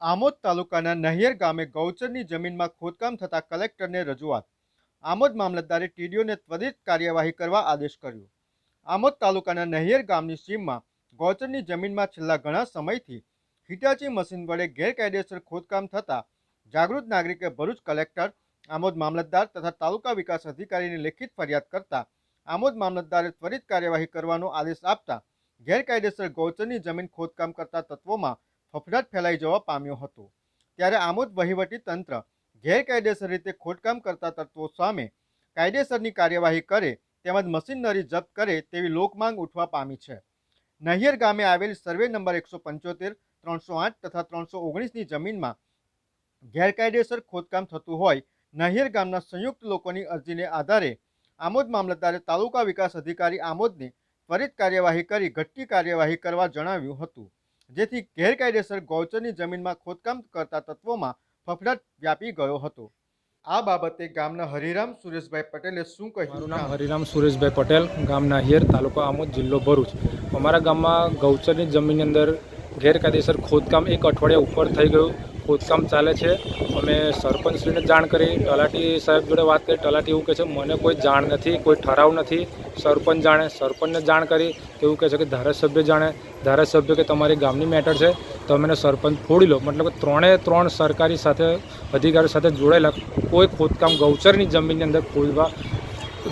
આમોદ તાલુકાના નહિયર ગામે ગૌચરની જમીનમાં ખોદકામ થતા કલેક્ટરને રજૂઆત. આમોદ મામલતદારે ટીડીઓને ત્વરિત કાર્યવાહી કરવા આદેશ કર્યો. આમોદ તાલુકાના નહિયર ગામની સીમમાં ગૌચરની જમીનમાં છેલ્લા ઘણા સમયથી હિટાચી મશીન વડે ગેરકાયદેસર ખોદકામ થતાં જાગૃત નાગરિકે ભરૂચ કલેક્ટર, આમોદ મામલતદાર તથા તાલુકા વિકાસ અધિકારીને લેખિત ફરિયાદ કરતા આમોદ મામલતદારે ત્વરિત કાર્યવાહી કરવાનો આદેશ આપતા ગેરકાયદેસર ગૌચરની જમીન ખોદકામ કરતા તત્વોમાં ફફડાટ ફેલાઈ જવા પામ્યો હતો. ત્યારે આમોદ વહીવટી તંત્ર ગેરકાયદેસર રીતે ખોદકામ કરતા તત્વો સામે કાયદેસરની કાર્યવાહી કરે તેમજ મશીનરી જપ્ત કરે તેવી લોકમાંગ ઉઠવા પામી છે. નહિયર ગામે આવેલ સર્વે નંબર એકસો પંચોતેર, ત્રણસો આઠ તથા ત્રણસો ઓગણીસની જમીનમાં ગેરકાયદેસર ખોદકામ થતું હોય નહિયર ગામના સંયુક્ત લોકોની અરજીને આધારે આમોદ મામલતદારે તાલુકા વિકાસ અધિકારી આમોદને ત્વરિત કાર્યવાહી કરી ઘટતી કાર્યવાહી કરવા જણાવ્યું હતું. જેથી ગેરકાયદેસર ગૌચરની જમીનમાં ખોદકામ કરતા તત્વોમાં ફફડાટ વ્યાપી ગયો હતો. આ બાબતે ગામના હરિરામ સુરેશભાઈ પટેલે શું મારું કહ્યું નામ હરિરામ સુરેશભાઈ પટેલ ગામ નાહિયર તાલુકો આમોદ, જિલ્લો ભરૂચ. અમારા ગામમાં ગૌચરની જમીનની અંદર ગેરકાયદેસર ખોદકામ એક અઠવાડિયા ઉપર થઈ ગયું. ખોદકામ ચાલે છે. અમે સરપંચશ્રીને જાણ કરી, તલાટી સાહેબ જોડે વાત કરી. તલાટી એવું કહે છે, મને કોઈ જાણ નથી, કોઈ ઠરાવ નથી. સરપંચ જાણે, સરપંચને જાણ કરી તો એવું કહે છે કે ધારાસભ્ય જાણે. ધારાસભ્ય કે તમારી ગામની મેટર છે. તમે એને સરપંચ ફોડી લો. મતલબ કે ત્રણે ત્રણ સરકારી સાથે અધિકારીઓ સાથે જોડાયેલા કોઈ ખોદકામ ગૌચરની જમીનની અંદર ખોદવા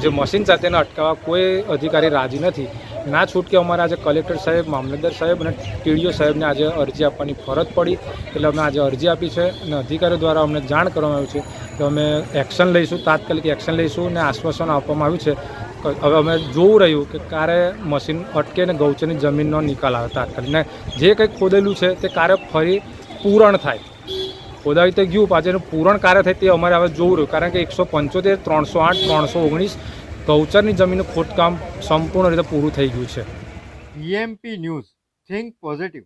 જે મશીન સાથે તેને અટકાવવા કોઈ અધિકારી રાજી નથી. ના છૂટકે અમારે આજે કલેક્ટર સાહેબ, મામલતદાર સાહેબ અને ટીડીઓ સાહેબને આજે અરજી આપવાની ફરજ પડી. એટલે અમે આજે અરજી આપી છે અને અધિકારીઓ દ્વારા અમને જાણ કરવામાં આવ્યું છે કે અમે એક્શન લઈશું, તાત્કાલિક એક્શન લઈશું અને આશ્વાસન આપવામાં આવ્યું છે. હવે અમે જોવું રહ્યું કે ક્યારે મશીન અટકે અને ગૌચરની જમીનનો નિકાલ આવે તાત્કાલિક. ને જે કંઈક ખોદેલું છે તે ક્યારે ફરી પૂરણ થાય. ખોદાવી તો ગયું પાછળ પૂરણ કાર્ય થાય તે અમારે હવે જોવું રહ્યું. કારણ કે એકસો પંચોતેર, ત્રણસો આઠ, ત્રણસો ઓગણીસ ગૌચરની જમીનનું ખોદકામ સંપૂર્ણ રીતે પૂરું થઈ ગયું છે. BMP news think positive